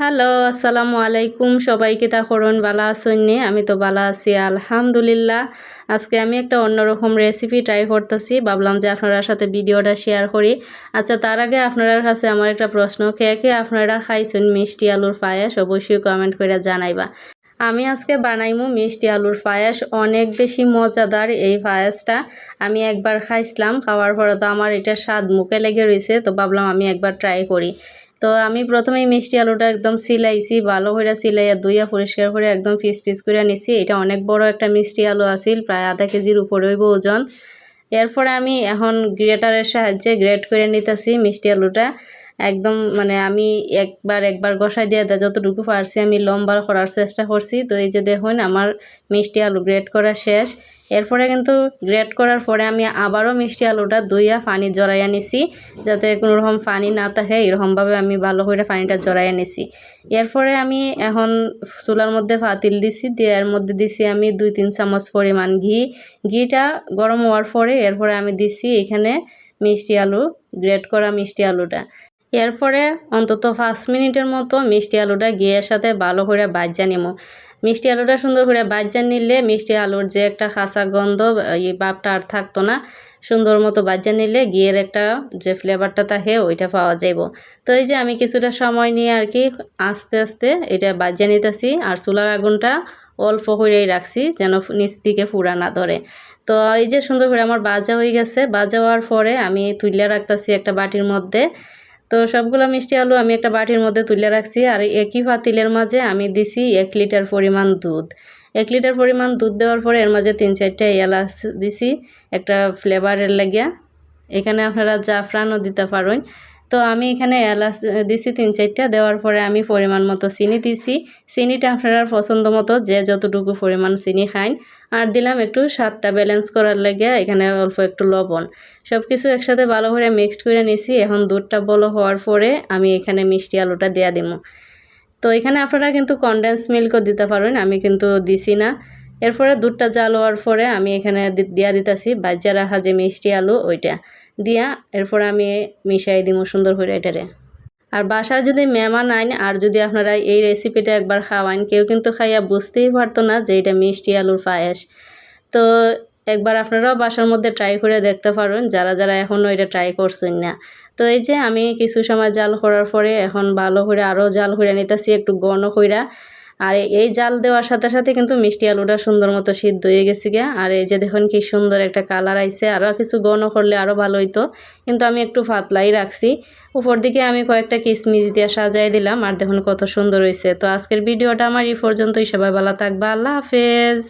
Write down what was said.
Hello, আসসালামু আলাইকুম। সবাইকে তা করুন বালা আসন্নি আমি তো বালা আছি, আলহামদুলিল্লাহ। আজকে আমি একটা অন্যরকম রেসিপি ট্রাই করতেছি। ভাবলাম যে আপনার সাথে ভিডিওটা শেয়ার করি। আচ্ছা তার আগে আপনার কাছে আমার একটা প্রশ্ন, কে কে আপনারা খাইছেন মিষ্টি আলুর পায়েস? অবশ্যই কমেন্ট করে জানাইবা। আমি আজকে বানাইমু মিষ্টি আলুর পায়েস। অনেক বেশি মজাদার এই পায়েসটা। আমি একবার খাইছিলাম, খাওয়ার পরে তো আমার এটা স্বাদ মুখে লেগে রয়েছে, তো ভাবলাম আমি একবার ট্রাই করি। তো আমি প্রথমেই মিষ্টি আলুটা একদম সিলাইছি, ভালো করে সিলাইয়া দুইয়া পরিষ্কার করে একদম পিস পিস করে নিছি। এটা অনেক বড় একটা মিষ্টি আলু আসিল প্রায় আধা কেজির উপরে হইব ওজন। এরপরে আমি এখন গ্রেটারের সাহায্যে গ্রেট করে নিতেছি মিষ্টি আলুটা। একদম মানে আমি একবার একবার গসাই দিয়ে দেয়, যতটুকু পারছি আমি লম্বা করার চেষ্টা করছি। তো এই যে দেখুন, আমার মিষ্টি আলু গ্রেট করা শেষ। এরপরে কিন্তু গ্রেট করার পরে আমি আবারও মিষ্টি আলুটা ধুইয়া পানি জড়াইয়া নিছি, যাতে কোনো রকম পানি না থাকে, এরকমভাবে আমি ভালো করে পানিটা জড়াইয়া নিছি। এরপরে আমি এখন চুলার মধ্যে ফাতিল দিছি, দিয়ে এর মধ্যে দিছি আমি দুই তিন চামচ পরিমাণ ঘি। ঘিটা গরম হওয়ার পরে এরপরে আমি দিছি এখানে মিষ্টি আলু গ্রেট করা মিষ্টি আলুটা। এরপরে অন্তত পাঁচ মিনিটের মতো মিষ্টি আলুটা গিয়ের সাথে ভালো করে বাজ্যা নিমো মিষ্টি আলুটা সুন্দর করে বাজ্যা নিলে মিষ্টি আলুর যে একটা খাসা গন্ধ, এই বাপটা আর থাকতো না। সুন্দর মতো বাজ্যা নিলে ঘিয়ের একটা যে ফ্লেভারটা থাকে, ওইটা পাওয়া যাইব। তো এই যে আমি কিছুটা সময় নিয়ে আর কি আস্তে আস্তে এটা বাজ্যা নিতেছি আর চুলার আগুনটা অল্প করেই রাখছি যেন নিচ দিকে ফুরা না ধরে। তো এই যে সুন্দর করে আমার বাজা হয়ে গেছে। বাজা হওয়ার পরে আমি তুলিয়া রাখতেছি একটা বাটির মধ্যে। তো সবগুলো মিষ্টি আলু আমি একটা বাটির মধ্যে তুলে রাখছি আর একই পাতিলের মাঝে আমি দিছি এক লিটার পরিমাণ দুধ। এক লিটার পরিমাণ দুধ দেওয়ার পরে এর মাঝে তিন চারটা এলাচ দিছি, একটা ফ্লেভারের লাগিয়া এখানে আপনারা জাফরানও দিতে পারেন। তো আমি এখানে এলাচ দিছি তিন চারটা, দেওয়ার পরে আমি পরিমাণ মতো চিনি দিছি। চিনিটা আপনারা পছন্দ মতো যে যতটুকু পরিমাণ চিনি খাইন আর দিলাম একটু স্বাদটা ব্যালেন্স করার লাগে এখানে অল্প একটু লবণ। সব কিছু একসাথে ভালো করে মিক্সড করে নিছি। এখন দুধটা বলো হওয়ার পরে আমি এখানে মিষ্টি আলুটা দেওয়া দিব। তো এখানে আপনারা কিন্তু কনডেন্স মিল্কও দিতে পারেন আমি কিন্তু দিছি না। এরপরে দুধটা জাল হওয়ার পরে আমি এখানে দিয়া দিতেছি, বাজ্যা রাখা যে মিষ্টি আলু, ওইটা। দিয়া এরপরে আমি মিশাই দিব সুন্দর করে এটারে। আর বাসায় যদি মেহমান আইন, আর যদি আপনারা এই রেসিপিটা একবার খাওয়ান, কেউ কিন্তু খাইয়া বুঝতেই পারতো না যে এটা মিষ্টি আলুর পায়েস। তো একবার আপনারাও বাসার মধ্যে ট্রাই করে দেখতে পারেন, যারা যারা এখনও এটা ট্রাই করছেন না। তো এই যে আমি কিছু সময় জাল করার পরে এখন ভালো করে আরও জাল করে নিতেছি, একটু গণ কইরা। আর এই জাল দেওয়ার সাথে সাথে কিন্তু মিষ্টি আলুটা সুন্দর মতো সিদ্ধ হয়ে গেছে গিয়া। আর এই যে দেখুন কি সুন্দর একটা কালার আইছে। আরও কিছু গণ করলে আরও ভালো হইতো। কিন্তু আমি একটু পাতলাই রাখছি। উপর দিকে আমি কয়েকটা কিসমিস দিয়ে সাজাই দিলাম। আর দেখুন কত সুন্দর হয়েছে তো আজকের ভিডিওটা আমার এই পর্যন্তই। সবাই ভালো থাকবা। আল্লাহ হাফেজ।